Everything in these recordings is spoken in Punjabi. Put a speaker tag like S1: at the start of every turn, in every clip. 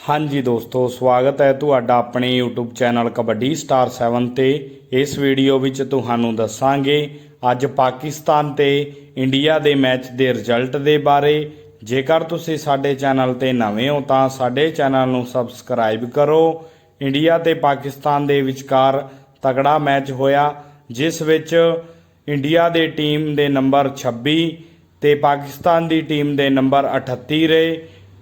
S1: ਹਾਂਜੀ ਦੋਸਤੋ, ਸਵਾਗਤ ਹੈ ਤੁਹਾਡਾ ਆਪਣੇ YouTube ਚੈਨਲ ਕਬੱਡੀ ਸਟਾਰ 7 ਤੇ। ਇਸ ਵੀਡੀਓ ਵਿੱਚ ਤੁਹਾਨੂੰ ਦੱਸਾਂਗੇ ਅੱਜ ਪਾਕਿਸਤਾਨ ਤੇ ਇੰਡੀਆ ਦੇ ਮੈਚ ਦੇ ਰਿਜ਼ਲਟ ਦੇ ਬਾਰੇ। ਜੇਕਰ ਤੁਸੀਂ ਸਾਡੇ ਚੈਨਲ ਤੇ ਨਵੇਂ ਹੋ ਤਾਂ ਸਾਡੇ ਚੈਨਲ ਨੂੰ ਸਬਸਕ੍ਰਾਈਬ ਕਰੋ। ਇੰਡੀਆ ਤੇ ਪਾਕਿਸਤਾਨ ਦੇ ਵਿਚਕਾਰ ਤਗੜਾ ਮੈਚ ਹੋਇਆ, ਜਿਸ ਵਿੱਚ ਇੰਡੀਆ ਦੇ ਟੀਮ ਦੇ ਨੰਬਰ 26 ਤੇ ਪਾਕਿਸਤਾਨ ਦੀ ਟੀਮ ਦੇ ਨੰਬਰ 38 ਰਹੇ।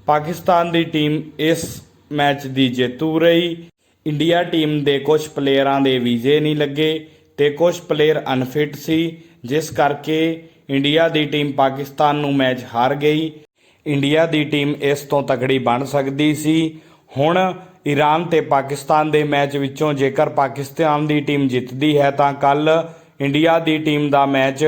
S1: ਪਾਕਿਸਤਾਨ ਦੀ ਟੀਮ ਇਸ ਮੈਚ ਦੀ ਜੇਤੂ ਰਹੀ। ਇੰਡੀਆ ਟੀਮ ਦੇ ਕੁਝ ਪਲੇਅਰਾਂ ਦੇ ਵੀਜ਼ੇ ਨਹੀਂ ਲੱਗੇ ਤੇ ਕੁਝ ਪਲੇਅਰ ਅਨਫਿਟ ਸੀ, ਜਿਸ ਕਰਕੇ ਇੰਡੀਆ ਦੀ ਟੀਮ ਪਾਕਿਸਤਾਨ ਨੂੰ ਮੈਚ ਹਾਰ ਗਈ। ਇੰਡੀਆ ਦੀ ਟੀਮ ਇਸ ਤੋਂ ਤਕੜੀ ਬਣ ਸਕਦੀ ਸੀ। ਹੁਣ ਈਰਾਨ ਤੇ ਪਾਕਿਸਤਾਨ ਦੇ ਮੈਚ ਵਿੱਚੋਂ ਜੇਕਰ ਪਾਕਿਸਤਾਨ ਦੀ ਟੀਮ ਜਿੱਤਦੀ ਹੈ ਤਾਂ ਕੱਲ ਇੰਡੀਆ ਦੀ ਟੀਮ ਦਾ ਮੈਚ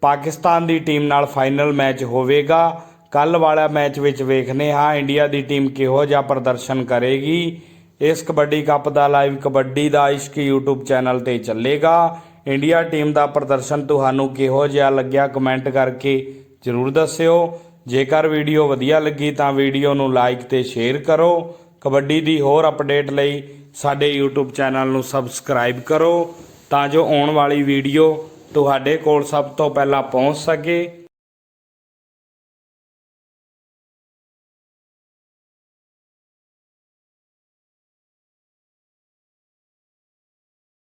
S1: ਪਾਕਿਸਤਾਨ ਦੀ ਟੀਮ ਨਾਲ ਫਾਈਨਲ ਮੈਚ ਹੋਵੇਗਾ। ਕੱਲ ਵਾਲਾ ਮੈਚ ਵਿੱਚ ਵੇਖਨੇ ਹਾਂ ਇੰਡੀਆ ਦੀ ਟੀਮ ਕਿਹੋ ਜਿਹਾ ਪ੍ਰਦਰਸ਼ਨ ਕਰੇਗੀ। ਇਸ ਕਬੱਡੀ ਕੱਪ ਦਾ ਲਾਈਵ ਕਬੱਡੀ ਦਾ ਇਸ਼ਕ YouTube ਚੈਨਲ ਤੇ ਚੱਲੇਗਾ। ਇੰਡੀਆ ਟੀਮ ਦਾ ਪ੍ਰਦਰਸ਼ਨ ਤੁਹਾਨੂੰ ਕਿਹੋ ਜਿਹਾ ਲੱਗਿਆ ਕਮੈਂਟ ਕਰਕੇ ਜਰੂਰ ਦੱਸਿਓ। ਜੇਕਰ ਵੀਡੀਓ ਵਧੀਆ ਲੱਗੀ ਤਾਂ ਵੀਡੀਓ ਨੂੰ ਲਾਈਕ ਤੇ ਸ਼ੇਅਰ ਕਰੋ। ਕਬੱਡੀ ਦੀ ਹੋਰ ਅਪਡੇਟ ਲਈ ਸਾਡੇ YouTube ਚੈਨਲ ਨੂੰ ਸਬਸਕ੍ਰਾਈਬ ਕਰੋ ਤਾਂ ਜੋ ਆਉਣ ਵਾਲੀ ਵੀਡੀਓ ਤੁਹਾਡੇ ਕੋਲ ਸਭ ਤੋਂ ਪਹਿਲਾਂ ਪਹੁੰਚ ਸਕੇ।